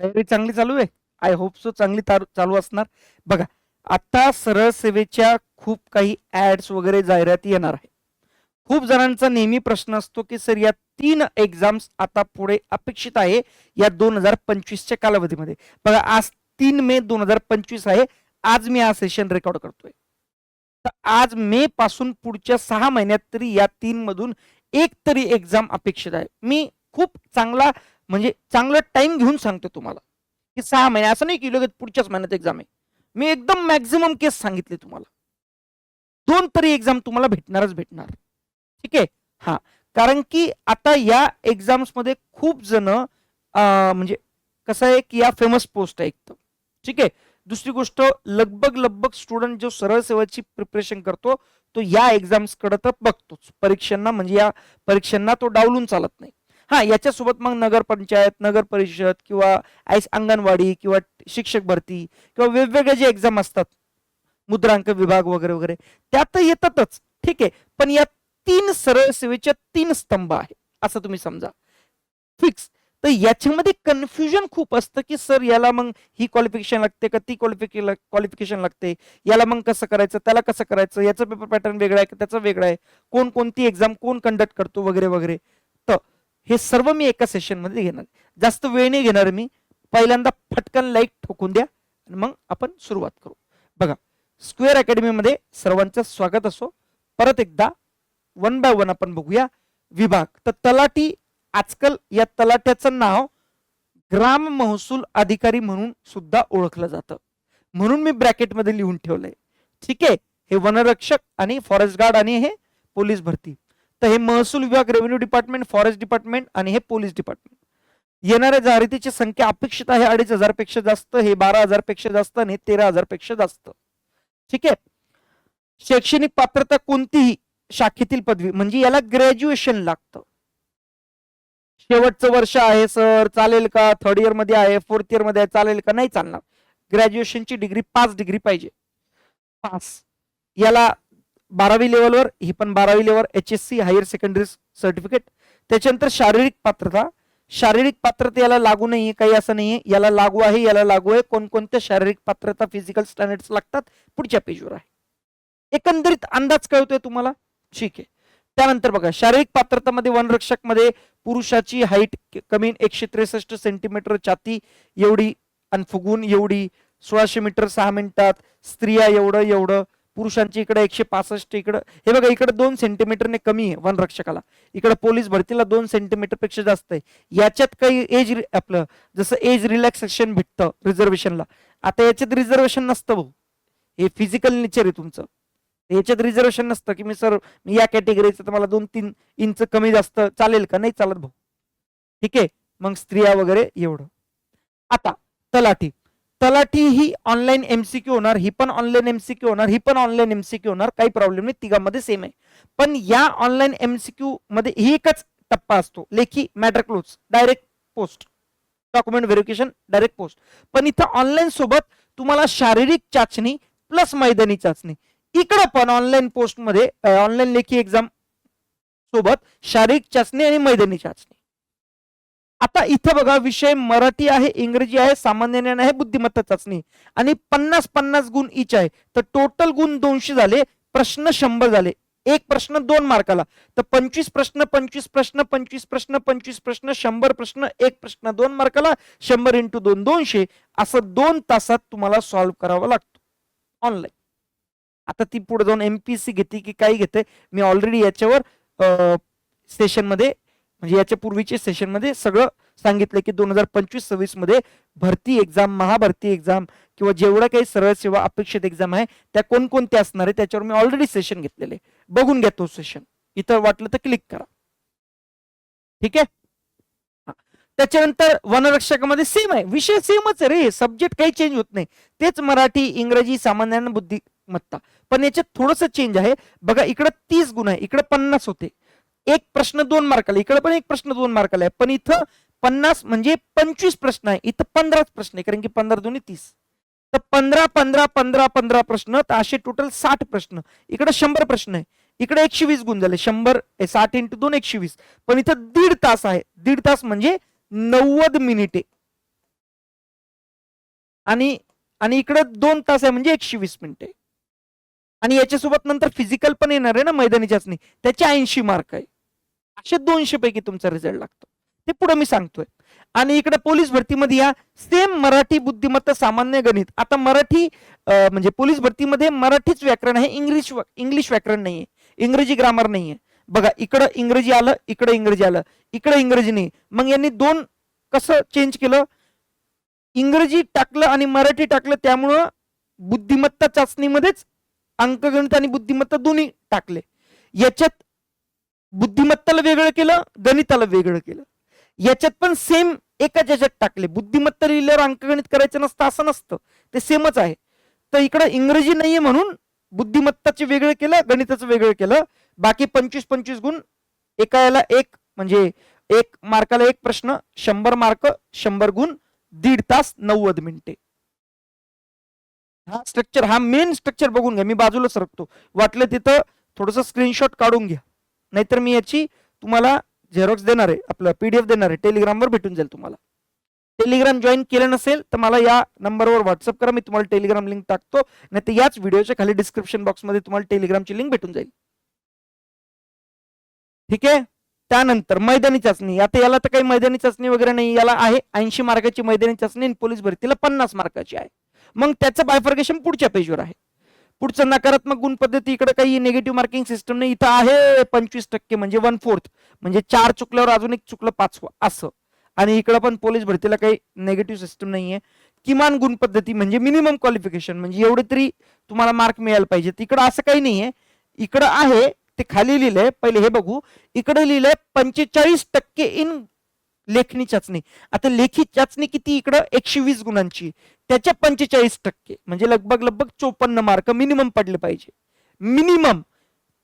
तयारी चांगली चालू आहे? आय होप सो चांगली चालू असणार. बघा आता सरळ सेवेच्या खूप काही ऍड्स वगैरे जाहिराती येणार आहे खूप जणांचा नेहमी प्रश्न असतो की सर या तीन एक्झाम्स आता पुढे अपेक्षित आहे या दोन हजार पंचवीसच्या कालावधीमध्ये. बघा आज तीन मे दोन हजार पंचवीस आहे. आज मी हा सेशन रेकॉर्ड करतोय. तर आज मे पासून पुढच्या सहा महिन्यात तरी या तीन मधून एक तरी एक्झाम अपेक्षित आहे. मी खूप चांगला म्हणजे चांगला टाइम घेऊन सांगतो तुम्हाला. की सहा महिने असं नाही की लगेच पुढच्याच महिन्यात एक्झाम आहे. मी एकदम मॅक्झिमम केस सांगितले तुम्हाला. दोन तरी एक्झाम तुम्हाला भेटणारच भेटणार. ठीक आहे? हा. कारण की आता या एक्झाम्समध्ये खूप जण म्हणजे कसं आहे की या फेमस पोस्ट आहे एक तर ठीक आहे? दुसरी गोष्ट लगभग लगभग स्टुडंट जो सरळ सेवेची प्रिपरेशन करतो तो या एक्झाम्सकडे तर बघतोच. परीक्षांना म्हणजे या परीक्षांना तो डावलून चालत नाही. हा याच्यासोबत मग नगरपंचायत नगर परिषद किंवा आईस अंगणवाडी किंवा शिक्षक भरती किंवा वेगवेगळे जे एक्झाम असतात मुद्रांक विभाग वगैरे वगैरे त्यात येतातच. ठीक आहे. पण या तीन सरळ सेवेच्या तीन स्तंभ आहे असं तुम्ही समजा. फिक्स. तर याच्यामध्ये कन्फ्युजन खूप असतं की सर याला मग ही क्वालिफिकेशन लागते का ती क्वालिफिके क्वालिफिकेशन लागते? याला मग कसं करायचं? त्याला कसं करायचं? याचं पेपर पॅटर्न वेगळा आहे का? त्याचं वेगळा आहे. कोण कोणती एक्झाम कोण कंडक्ट करतो? वगैरे वगैरे. तर हे सर्व मी एका सेशनमध्ये घेणार. जास्त वेळ नाही घेणार मी. पहिल्यांदा फटकन लाईक ठोकून द्या आणि मग आपण सुरुवात करू. बघा स्क्वेअर अकॅडमीमध्ये सर्वांचं स्वागत असो. परत एकदा वन बाय वन आपण बघूया. विभाग तर तलाठी आजकाल या तलाट्याचं नाव ग्राम महसूल अधिकारी म्हणून सुद्धा ओळखलं जातं. म्हणून मी ब्रॅकेटमध्ये लिहून ठेवलंय. ठीक आहे? हे वनरक्षक आणि फॉरेस्ट गार्ड आणि हे पोलीस भरती. तर हे महसूल विभाग रेव्हेन्यू डिपार्टमेंट फॉरेस्ट डिपार्टमेंट आणि हे पोलीस डिपार्टमेंट येणाऱ्या जाहिरातीची संख्या अपेक्षित आहे अडीच हजारपेक्षा जास्त हे बारा हजारपेक्षा जास्त आणि हे तेरा हजारपेक्षा जास्त. ठीक आहे? शैक्षणिक पात्रता कोणतीही शाखेतील पदवी म्हणजे याला ग्रॅज्युएशन लागतं. शेवटचं वर्ष आहे सर चालेल का? थर्ड इयरमध्ये आहे फोर्थ इयरमध्ये आहे चालेल का? नाही चालणार. ग्रॅज्युएशनची डिग्री पाच डिग्री पाहिजे. पास याला बारावी लेवलवर ही पण बारावी level H S C higher secondary certificate त्याच्यानंतर शारीरिक पात्रता. शारीरिक पात्रता याला लागू नाहीये काही असं नाहीये. याला लागू आहे याला लागू आहे. कोणकोणत्या शारीरिक पात्रता फिजिकल स्टँडर्ड्स लागतात पुढच्या पेजवर आहे. एकंदरीत अंदाज कळतोय तुम्हाला? ठीक आहे. त्यानंतर बघा शारीरिक पात्रतामध्ये वनरक्षकमध्ये पुरुषाची हाईट कमी एकशे त्रेसष्ट सेंटीमीटर छाती एवढी आणि फुगून एवढी सोळाशे मीटर सहा मिनिटात स्त्रिया एवढं एवढं. पुरुषांची इकडे एकशे पासष्ट इकडं हे बघा इकडे दोन सेंटीमीटरने कमी आहे वनरक्षकाला. इकडे पोलीस भरतीला दोन सेंटीमीटरपेक्षा जास्त आहे. याच्यात काही एज आपलं जसं एज रिलॅक्सेशन भेटतं रिझर्वेशनला आता याच्यात रिझर्वेशन नसतं भाऊ. हे फिजिकल नेचर आहे तुमचं. याच्यात रिझर्वेशन नसतं की मी सर मी या कॅटेगरीचं तर मला दोन तीन इंच कमी जास्त चालेल का? नाही चालत भाऊ. ठीक आहे? मग स्त्रिया वगैरे एवढं. आता तलाठी. तलाठी ही ऑनलाईन एमसीक्यू होणार ही पण ऑनलाईन एमसीक्यू होणार ही पण ऑनलाईन एमसीक्यू होणार काही प्रॉब्लेम नाही तिघांमध्ये सेम आहे. पण या ऑनलाईन एमसीक्यू मध्ये ही एकच टप्पा असतो लेखी matter close direct post document verification direct post पण इथं ऑनलाईन सोबत तुम्हाला शारीरिक चाचणी प्लस मैदानी चाचणी. इकडं पण ऑनलाईन पोस्टमध्ये ऑनलाईन लेखी एक्झाम सोबत शारीरिक चाचणी आणि मैदानी चाचणी. आता इथं बघा विषय मराठी आहे इंग्रजी आहे सामान्य ज्ञान आहे बुद्धिमत्ता चाचणी. आणि पन्नास पन्नास गुण इच आहे. तर टोटल गुण दोनशे झाले प्रश्न शंभर झाले. एक प्रश्न दोन मार्काला. तर पंचवीस प्रश्न पंचवीस प्रश्न पंचवीस प्रश्न पंचवीस प्रश्न शंभर प्रश्न एक प्रश्न दोन मार्काला शंभर इंटू दोन दोनशे. असं दोन तासात तुम्हाला सॉल्व्ह करावं लागतो. ऑनलाईन आता ती पुढे जाऊन एमपीएससी घेते की काही घेते मी ऑलरेडी याच्यावर सेशनमध्ये म्हणजे याच्या पूर्वीच्या सेशनमध्ये सगळं सांगितलं की दोन हजार पंचवीस सव्वीसमध्ये भरती एक्झाम महाभरती एक्झाम किंवा जेवढ्या काही सरळ सेवा अपेक्षित एक्झाम आहे त्या कोणकोणत्या असणार आहे त्याच्यावर मी ऑलरेडी सेशन घेतलेले बघून घ्या तो सेशन इथं वाटलं तर क्लिक करा. ठीक आहे? त्याच्यानंतर वनरक्षकामध्ये सेम आहे. विषय सेमच आहे रे. सब्जेक्ट काही चेंज होत नाही. तेच मराठी इंग्रजी सामान्य बुद्धिमत्ता. पण याच्यात थोडंसं चेंज आहे. बघा इकडं तीस गुण आहे. इकडे पन्नास होते. एक प्रश्न दोन मार्काला इकडे पण एक प्रश्न दोन मार्काला आहे. पण इथं पन्नास म्हणजे पंचवीस प्रश्न आहे. इथं पंधराच प्रश्न आहे कारण की पंधरा दोन्ही तीस. तर पंधरा पंधरा पंधरा पंधरा प्रश्न तर असे टोटल साठ प्रश्न. इकडे शंभर प्रश्न आहे. इकडे एकशे वीस गुण झाले. शंभर साठ इंटू दोन एकशे वीस. पण इथं दीड तास आहे. दीड तास म्हणजे नव्वद मिनिटे. आणि आणि इकडे दोन तास आहे म्हणजे एकशे वीस मिनिटे. आणि याच्यासोबत नंतर फिजिकल पण येणार आहे ना मैदानी चाचणी त्याचे ऐंशी मार्क आहे. असे दोनशे पैकी तुमचा रिझल्ट लागतो. ते पुढे मी सांगतोय. आणि इकडे पोलीस भरतीमध्ये या सेम मराठी बुद्धिमत्ता सामान्य गणित. आता मराठी म्हणजे पोलीस भरतीमध्ये मराठीच व्याकरण आहे इंग्लिश इंग्लिश व्याकरण नाहीये. इंग्रजी ग्रामर नाहीये. बघा इकडं इंग्रजी आलं इकडं इंग्रजी आलं इकडं इंग्रजी नाही. मग यांनी दोन कसं चेंज केलं? इंग्रजी टाकलं आणि मराठी टाकलं त्यामुळं बुद्धिमत्ता चाचणीमध्येच अंकगणित आणि बुद्धिमत्ता दोन्ही टाकले. याच्यात बुद्धिमत्ताला वेगळं केलं गणिताला वेगळं केलं. याच्यात पण सेम एकाच याच्यात टाकले. बुद्धिमत्ता लिहिल्यावर अंकगणित करायचं नसतं असं नसतं. ते सेमच आहे. तर इकडं इंग्रजी नाहीये म्हणून बुद्धिमत्ताचे वेगळं केलं गणिताचं वेगळं केलं. बाकी पंचवीस पंचवीस गुण एका याला एक म्हणजे एक मार्काला एक प्रश्न शंभर मार्क शंभर गुण दीड तास नव्वद मिनिटे. हा स्ट्रक्चर हा मेन स्ट्रक्चर बघून घ्या. मी बाजूला सरकतो. वाटलं तिथं थोडस स्क्रीनशॉट काढून घ्या. नाहीतर मी याची तुम्हाला झेरॉक्स देणार आहे आपलं पीडीएफ देणार आहे टेलिग्रामवर भेटून जाईल तुम्हाला. टेलिग्राम जॉईन केलं नसेल तर मला या नंबरवर व्हॉट्सअप करा मी तुम्हाला टेलिग्राम लिंक टाकतो. नाही तर याच व्हिडिओच्या खाली डिस्क्रिप्शन बॉक्समध्ये तुम्हाला टेलिग्रामची लिंक भेटून जाईल. ठीक आहे? त्यानंतर मैदानी चाचणी. आता याला तर काही मैदानी चाचणी वगैरे नाही याला आहे ऐंशी मार्काची मैदानी चाचणी आणि पोलीस भरतीला पन्नास मार्काची आहे. मग त्याचं बायफर्गेशन पुढच्या पेजवर आहे. पुढचं नकारात्मक गुण पद्धती इकडे काही निगेटिव्ह मार्किंग सिस्टम नाही. इथं आहे पंचवीस टक्के म्हणजे वन फोर्थ म्हणजे चार चुकल्यावर अजून एक चुकलं पाचवं असं. आणि इकडं पण पोलीस भरतीला काही नेगेटिव्ह सिस्टम नाहीये. किमान गुण पद्धती म्हणजे मिनिमम क्वालिफिकेशन म्हणजे एवढे तरी तुम्हाला मार्क मिळायला पाहिजे. इकडं असं काही नाहीये. इकडं आहे ते खाली लिहिलंय पहिले हे बघू. इकडे लिहिलंय पंचेचाळीस टक्के इन लेखणी चाचणी आता लेखी चाचणी किती इकडं? एकशे वीस गुणांची. त्याच्या पंचेचाळीस टक्के. म्हणजे लगभग लगभग चोपन्न मार्क मिनिमम पडले पाहिजे. मिनिमम.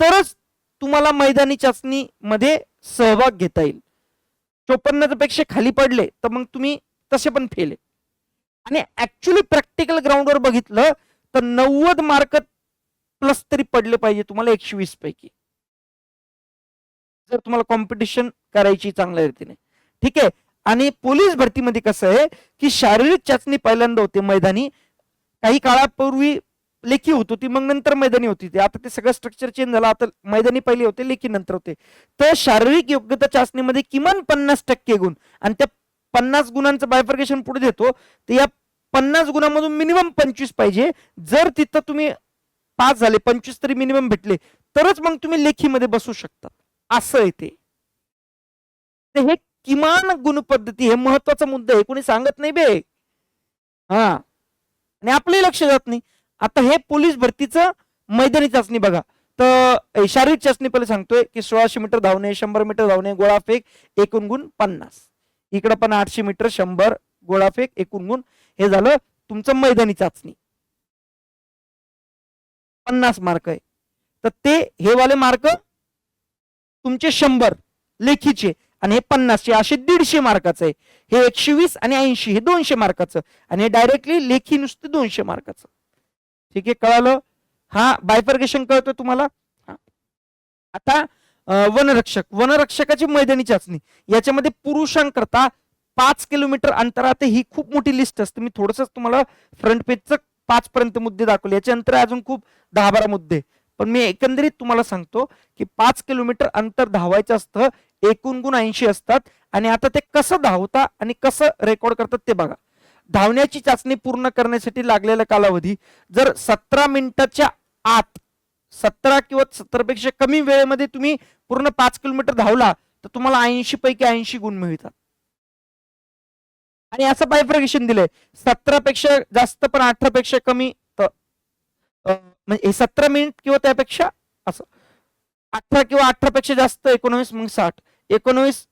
तरच तुम्हाला मैदानी चाचणी मध्ये सहभाग घेता येईल. चोपन्नपेक्षा खाली पडले तर मग तुम्ही तसे पण फेले आणि ऍक्च्युली प्रॅक्टिकल ग्राउंडवर बघितलं तर नव्वद मार्क प्लस तरी पडले पाहिजे तुम्हाला एकशे वीस पैकी. जर तुम्हाला कॉम्पिटिशन करायची चांगल्या रीतीने. ठीक आहे? आणि पोलीस भरतीमध्ये कसं आहे की शारीरिक चाचणी पहिल्यांदा होते मैदानी. काही काळापूर्वी लेखी होत होती मग नंतर मैदानी होती. ती आता ते सगळं स्ट्रक्चर चेंज झालं. आता मैदानी पहिले होते लेखी नंतर होते. तर शारीरिक योग्यता चाचणीमध्ये किमान पन्नास टक्के गुण आणि त्या पन्नास गुणांचं बायफर्गेशन पुढे देतो तर या पन्नास गुणांमधून मिनिमम पंचवीस पाहिजे. जर तिथं तुम्ही पास झाले पंचवीस तरी मिनिमम भेटले तरच मग तुम्ही लेखीमध्ये बसू शकता. असं येते हे किमान गुण पद्धती हे महत्त्वाचा मुद्दा आहे. कोणी सांगत नाही बे. हा. आणि आपलंही लक्ष जात नाही. आता हे पोलीस भरतीचं मैदानी चाचणी बघा. तर शारीरिक चाचणी पहिले सांगतोय की सोळाशे मीटर धावणे शंभर मीटर धावणे गोळाफेक एकूण गुण पन्नास. इकडं पण आठशे मीटर शंभर गोळाफेक एकूण गुण. हे झालं तुमचं मैदानी चाचणी. पन्नास मार्क आहे. तर ते हे वाले मार्क तुमचे शंभर लेखीचे. आणि हे पन्नासचे असे दीडशे मार्काचं आहे. हे एकशे वीस आणि ऐंशी हे दोनशे मार्काचं. आणि डायरेक्टली लेखी नुसतं दोनशे मार्काचं. ठीक आहे कळालं? हा बायफर्गेशन कळतोय तुम्हाला? हा. आता वनरक्षक. वनरक्षकाची मैदानी चाचणी. याच्यामध्ये पुरुषांकरता पाच किलोमीटर अंतरात ही खूप मोठी लिस्ट असते. मी थोडस तुम्हाला फ्रंट पेजचं पाच पर्यंत मुद्दे दाखवले. याच्या अंतर अजून खूप दहा बारा मुद्दे. पण मी एकंदरीत तुम्हाला सांगतो की पाच किलोमीटर अंतर धावायचं असतं एकूण गुण ऐंशी असतात. आणि आता ते कसं धावता आणि कसं रेकॉर्ड करतात ते बघा. धावण्याची चाचणी पूर्ण करण्यासाठी लागलेला कालावधी जर सतरा मिनिटाच्या आत सतरा किंवा सत्तरपेक्षा कमी वेळेमध्ये तुम्ही पूर्ण पाच किलोमीटर धावला तर तुम्हाला ऐंशी पैकी ऐंशी गुण मिळतात. आणि असं बायफ्रगेशन दिलंय. सतरा पेक्षा जास्त पण अठरा पेक्षा कमी म्हणजे सतरा मिनिट किंवा त्यापेक्षा असं. अठरा किंवा अठरा पेक्षा जास्त एकोणवीस मग साठ. एकोणवीस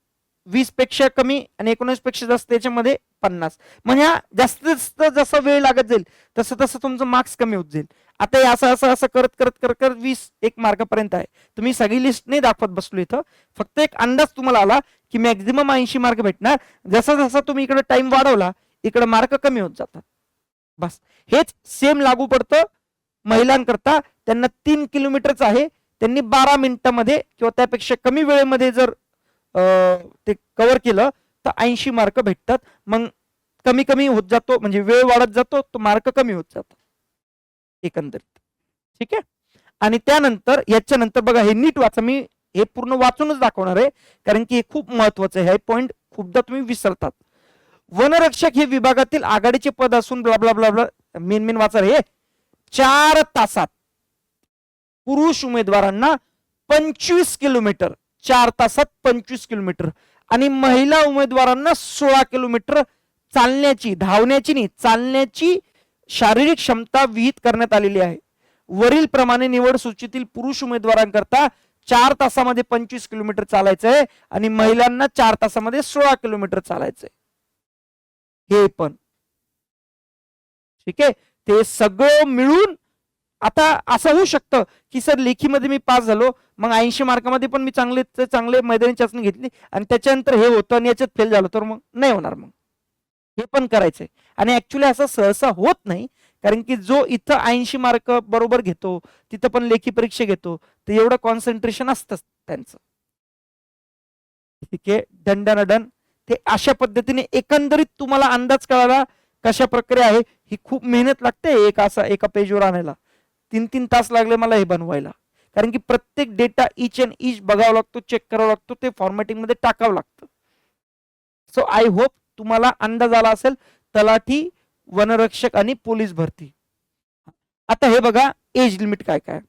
वीसपेक्षा कमी आणि एकोणवीसपेक्षा जास्त याच्यामध्ये पन्नास. म्हणजे जास्तीत जास्त जसा वेळ लागत जाईल तसं तसं तुमचं मार्क्स कमी होत जाईल. आता हे असं असं असं करत करत करत करत वीस एक मार्कापर्यंत आहे. तुम्ही सगळी लिस्ट नाही दाखवत बसलो इथं. फक्त एक अंदाज तुम्हाला आला की मॅक्झिमम ऐंशी मार्क भेटणार. जसा जसा तुम्ही इकडे टाइम वाढवला इकडे मार्क कमी होत जातात. बस. हेच सेम लागू पडतं महिलांकरता. त्यांना तीन किलोमीटरच आहे. त्यांनी बारा मिनिटामध्ये किंवा त्यापेक्षा कमी वेळेमध्ये जर ते कव्हर केलं तर ऐंशी मार्क भेटतात. मग कमी कमी होत जातो म्हणजे वेळ वाढत जातो तो मार्क कमी होत जातो. एकंदरीत. ठीक आहे? आणि त्यानंतर याच्यानंतर बघा हे नीट वाचा. मी हे पूर्ण वाचूनच दाखवणार आहे. कारण की हे खूप महत्वाचं आहे. हे पॉईंट खूपदा तुम्ही विसरतात. वनरक्षक हे विभागातील आघाडीचे पद असून blah blah blah blah main main वाचा हे चार तासात पुरुष उमेदवारांना पंचवीस किलोमीटर चार तासात पंचवीस किलोमीटर. आणि महिला उमेदवारांना सोळा किलोमीटर चालण्याची धावण्याची नाही चालण्याची शारीरिक क्षमता विहित करण्यात आलेली आहे. वरील प्रमाणे निवड सूचीतील पुरुष उमेदवारांकरता चार तासामध्ये पंचवीस किलोमीटर चालायचंय आणि महिलांना चार तासामध्ये सोळा किलोमीटर चालायचंय. हे पण. ठीक आहे? ते सगळं मिळून आता असं होऊ शकतं की सर लेखीमध्ये मी पास झालो मग ऐंशी मार्कामध्ये पण मी चांगले चांगले मैदानी चाचणी घेतली आणि त्याच्यानंतर हे होतं आणि याच्यात फेल झालो तर मग नाही होणार मग. हे पण करायचंय. आणि ऍक्च्युली असं सहसा होत नाही कारण की जो इथं ऐंशी मार्क बरोबर घेतो तिथं पण लेखी परीक्षा घेतो तर एवढं कॉन्सन्ट्रेशन असतं त्यांचं. ठीक आहे? दंडनडन ते अशा पद्धतीने एकंदरीत तुम्हाला अंदाज कळाला कशा प्रकारे आहे ही खूप मेहनत लागते एक असा एका पेजवर आणायला. तीन तीन तास लागले मला हे बनवायला. कारण की प्रत्येक डेटा इच अँड इच बघावा लागतो चेक करावा लागतो ते फॉर्मॅटिंगमध्ये टाकावं लागतं. सो आय होप तुम्हाला अंदाज आला असेल तलाठी वनरक्षक आणि पोलीस भरती. आता हे बघा एज लिमिट काय काय?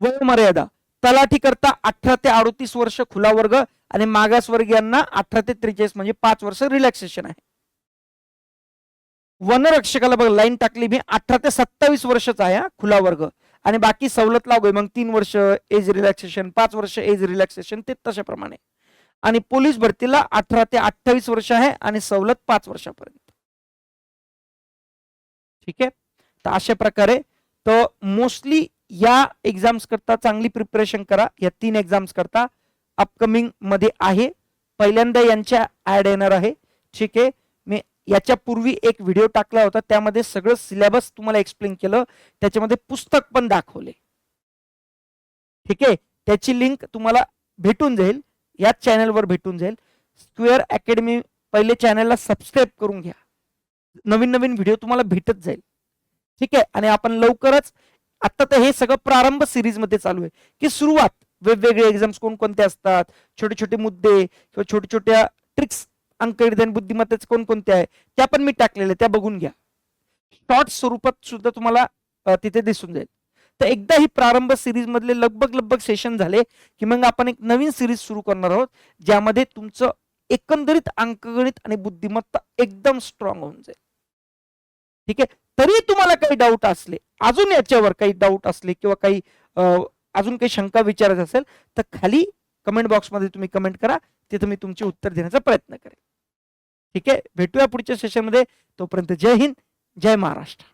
वयोमर्यादा. तलाठी करता अठरा ते अडतीस वर्ष खुला वर्ग आणि मागासवर्गीयांना अठरा ते त्रेचाळीस म्हणजे पाच वर्ष रिलॅक्सेशन आहे. वनरक्षकाला बघा लाईन टाकली मी. अठरा ते सत्तावीस वर्षाचा आहे हा, खुला वर्ग. आणि बाकी सवलत लागू आहे. मग तीन वर्ष एज रिलॅक्सेशन पाच वर्ष एज रिलॅक्सेशन ते तशाप्रमाणे. आणि पोलीस भरतीला अठरा ते अठ्ठावीस वर्ष आहे आणि सवलत पाच वर्षापर्यंत. ठीक आहे? तर अशा प्रकारे तर मोस्टली या एक्झाम्स करता चांगली प्रिपरेशन करा. या तीन एक्झाम्स करता अपकमिंगमध्ये आहे. पहिल्यांदा यांच्या ऍड येणार आहे. ठीक आहे? याच्या पूर्वी एक व्हिडिओ टाकला होता. त्यामध्ये सगळं सिलेबस तुम्हाला एक्सप्लेन केलं. त्याच्यामध्ये पुस्तक पण दाखवले. ठीक आहे? त्याची लिंक तुम्हाला भेटून जाईल. याच चॅनलवर भेटून जाईल. स्क्वेअर अकॅडमी पहिले चॅनलला सबस्क्राईब करून घ्या. नवीन नवीन व्हिडिओ तुम्हाला भेटत जाईल. ठीक आहे? आणि आपण लवकरच आता तर हे सगळं प्रारंभ सिरीजमध्ये चालू आहे. की सुरुवात. वेगवेगळे एक्झाम्स कोणकोणते असतात? छोटे छोटे मुद्दे किंवा छोट्या छोट्या ट्रिक्स अंकगणित आणि बुद्धिमत्तेचे कोणकोणते आहे त्या पण मी टाकलेल्या त्या बघून घ्या. शॉर्ट स्वरूपात सुद्धा तुम्हाला तिथे दिसून जाईल. तर एकदा ही प्रारंभ सिरीज मधले लगभग लगभग सेशन झाले की मग आपण एक नवीन सिरीज सुरू करणार आहोत ज्यामध्ये तुमचं एकंदरीत अंकगणित आणि बुद्धिमत्ता एकदम स्ट्रॉंग होऊन जाईल. ठीक आहे? तरी तुम्हाला काही डाऊट असले अजून याच्यावर काही डाऊट असले किंवा काही अजून काही शंका विचारायची असेल तर खाली कमेंट बॉक्समध्ये तुम्ही कमेंट करा तिथं मी तुमचे उत्तर देण्याचा प्रयत्न करेन. ठीक आहे? भेटूया पुढच्या सेशनमध्ये तोपर्यंत जय हिंद जय महाराष्ट्र.